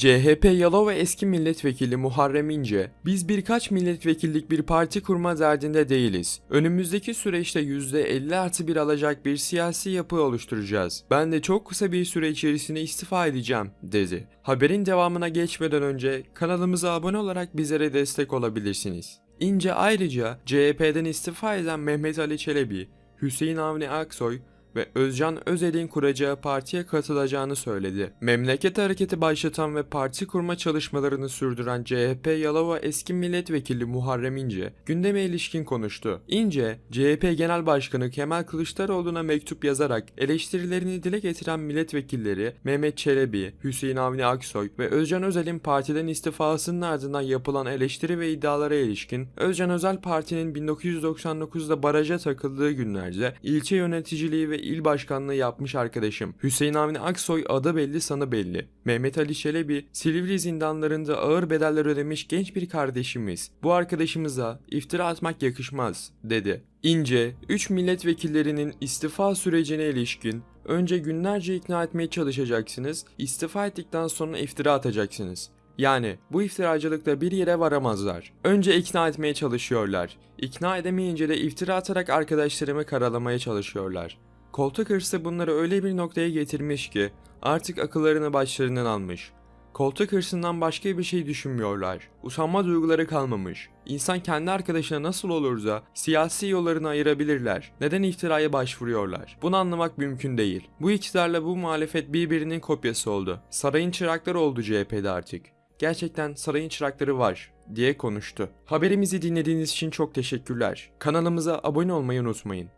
CHP Yalova eski milletvekili Muharrem İnce, biz birkaç milletvekillik bir parti kurma derdinde değiliz. Önümüzdeki süreçte %50 artı bir alacak bir siyasi yapı oluşturacağız. Ben de çok kısa bir süre içerisinde istifa edeceğim, dedi. Haberin devamına geçmeden önce kanalımıza abone olarak bizlere destek olabilirsiniz. İnce ayrıca CHP'den istifa eden Mehmet Ali Çelebi, Hüseyin Avni Aksoy ve Özcan Özel'in kuracağı partiye katılacağını söyledi. Memleket hareketi başlatan ve parti kurma çalışmalarını sürdüren CHP Yalova eski milletvekili Muharrem İnce gündeme ilişkin konuştu. İnce, CHP Genel Başkanı Kemal Kılıçdaroğlu'na mektup yazarak eleştirilerini dile getiren milletvekilleri Mehmet Çelebi, Hüseyin Avni Aksoy ve Özcan Özel'in partiden istifasının ardından yapılan eleştiri ve iddialara ilişkin Özcan Özel Parti'nin 1999'da baraja takıldığı günlerde ilçe yöneticiliği ve il başkanlığı yapmış arkadaşım. Hüseyin Avni Aksoy adı belli sanı belli. Mehmet Ali Çelebi Silivri zindanlarında ağır bedeller ödemiş genç bir kardeşimiz. Bu arkadaşımıza iftira atmak yakışmaz dedi. İnce, 3 milletvekillerinin istifa sürecine ilişkin önce günlerce ikna etmeye çalışacaksınız, istifa ettikten sonra iftira atacaksınız. Yani bu iftiracılıkta bir yere varamazlar. Önce ikna etmeye çalışıyorlar. İkna edemeyince de iftira atarak arkadaşlarımı karalamaya çalışıyorlar. Koltuk hırsı bunları öyle bir noktaya getirmiş ki artık akıllarını başlarından almış. Koltuk hırsından başka bir şey düşünmüyorlar. Usanma duyguları kalmamış. İnsan kendi arkadaşına nasıl olur da siyasi yollarını ayırabilirler. Neden iftiraya başvuruyorlar? Bunu anlamak mümkün değil. Bu iktidarla bu muhalefet birbirinin kopyası oldu. Sarayın çırakları oldu CHP'de artık. Gerçekten sarayın çırakları var diye konuştu. Haberimizi dinlediğiniz için çok teşekkürler. Kanalımıza abone olmayı unutmayın.